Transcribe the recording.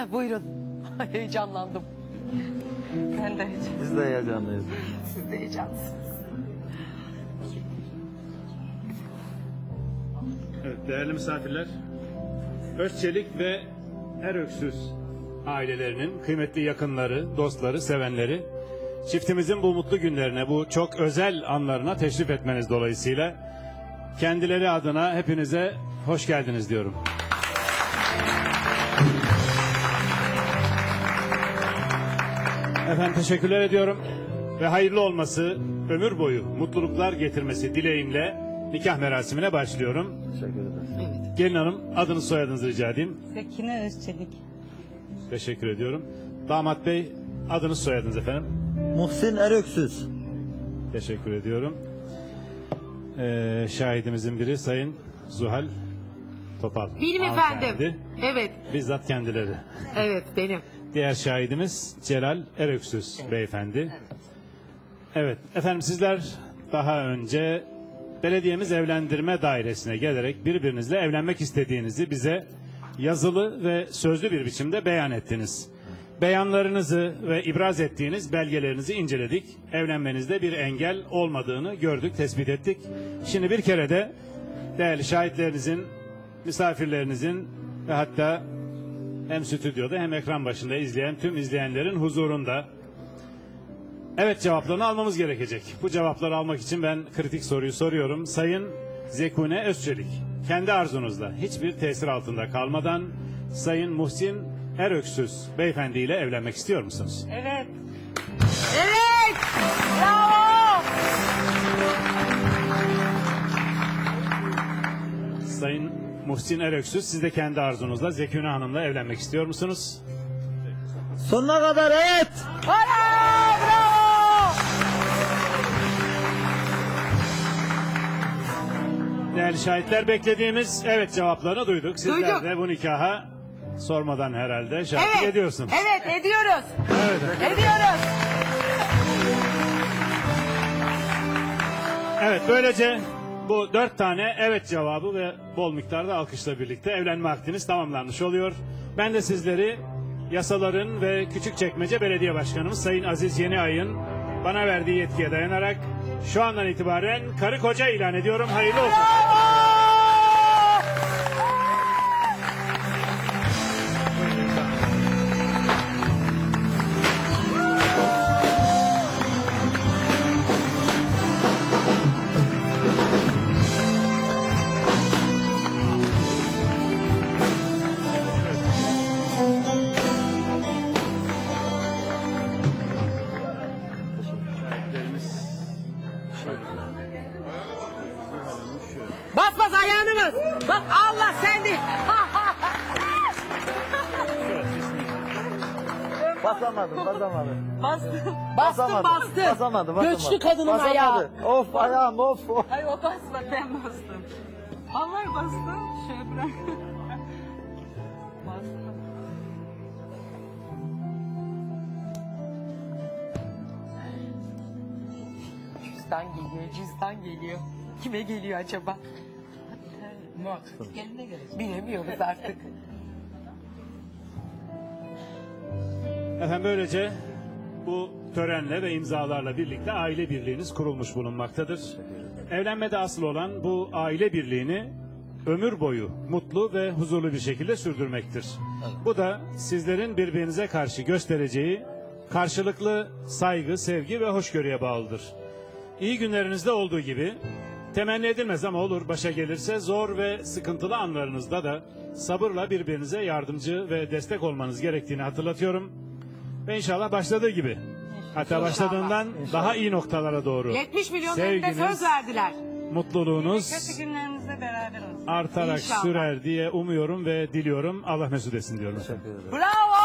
Buyurun. Heyecanlandım. Ben de heyecan- Biz de heyecanlıyız. siz de heyecanlısınız. Evet, değerli misafirler, Özçelik ve Eröksüz ailelerinin kıymetli yakınları, dostları, sevenleri, çiftimizin bu mutlu günlerine, bu çok özel anlarına teşrif etmeniz dolayısıyla kendileri adına hepinize hoş geldiniz diyorum. Efendim teşekkürler ediyorum ve hayırlı olması, ömür boyu mutluluklar getirmesi dileğimle nikah merasimine başlıyorum. Teşekkür ederiz. Gelin hanım adınız soyadınızı rica edeyim. Sekine Özçelik. Teşekkür ediyorum. Damat bey adınız soyadınız efendim. Muhsin Eröksüz. Teşekkür ediyorum. Ee, şahidimizin biri Sayın Zuhal Topal. Benim Hanımefendi. efendim. Evet. Bizzat kendileri. Evet benim. Diğer şahidimiz Celal Eröksüz beyefendi. Evet efendim sizler daha önce belediyemiz evlendirme dairesine gelerek birbirinizle evlenmek istediğinizi bize yazılı ve sözlü bir biçimde beyan ettiniz. Beyanlarınızı ve ibraz ettiğiniz belgelerinizi inceledik. Evlenmenizde bir engel olmadığını gördük, tespit ettik. Şimdi bir kere de değerli şahitlerinizin, misafirlerinizin ve hatta hem stüdyoda hem ekran başında izleyen tüm izleyenlerin huzurunda evet cevaplarını almamız gerekecek. Bu cevapları almak için ben kritik soruyu soruyorum. Sayın Zekune Özçelik, kendi arzunuzla hiçbir tesir altında kalmadan Sayın Muhsin Eröksüz beyefendi ile evlenmek istiyor musunuz? Evet. Evet. Bravo. Muhsin Eröksüz siz de kendi arzunuzla Zekune Hanım'la evlenmek istiyor musunuz? Sonuna kadar evet. Bravo. Bravo. Değerli şahitler beklediğimiz evet cevaplarını duyduk. Sizler Duyduk. de bu nikaha sormadan herhalde şahitlik Evet. ediyorsunuz. Evet ediyoruz. Evet. Ediyoruz. Evet böylece bu dört tane evet cevabı ve bol miktarda alkışla birlikte evlenme akdiniz tamamlanmış oluyor. Ben de sizleri yasaların ve Küçükçekmece Belediye Başkanımız Sayın Aziz Yeniay'ın bana verdiği yetkiye dayanarak şu andan itibaren karı koca ilan ediyorum. Hayırlı olsun. Bas ayağını bas. Bak Allah sendi. Basamadım, basamadım. Bastım. Bastın Basamadım. bastın. Basamadım, basamadım. Göçlü kadının Basamadı. ayağı. Of ayağım of. of. Ay o basma ben bastım. Vallahi bastım. Şöyle bırak. bastım. Cüzdan geliyor, cüzdan geliyor. Kime geliyor acaba? Geline gelecek. Bilemiyoruz artık. Efendim böylece bu törenle ve imzalarla birlikte aile birliğiniz kurulmuş bulunmaktadır. Evlenmede asıl olan bu aile birliğini ömür boyu mutlu ve huzurlu bir şekilde sürdürmektir. Bu da sizlerin birbirinize karşı göstereceği karşılıklı saygı, sevgi ve hoşgörüye bağlıdır. İyi günlerinizde olduğu gibi temenni edilmez ama olur başa gelirse zor ve sıkıntılı anlarınızda da sabırla birbirinize yardımcı ve destek olmanız gerektiğini hatırlatıyorum. Ve inşallah başladığı gibi. Hatta başladığından daha iyi noktalara doğru. 70 milyon Sevginiz, söz verdiler. mutluluğunuz Kötü günlerimizde beraber olsun. artarak İnşallah. sürer diye umuyorum ve diliyorum. Allah mesut etsin diyorum. efendim. Bravo.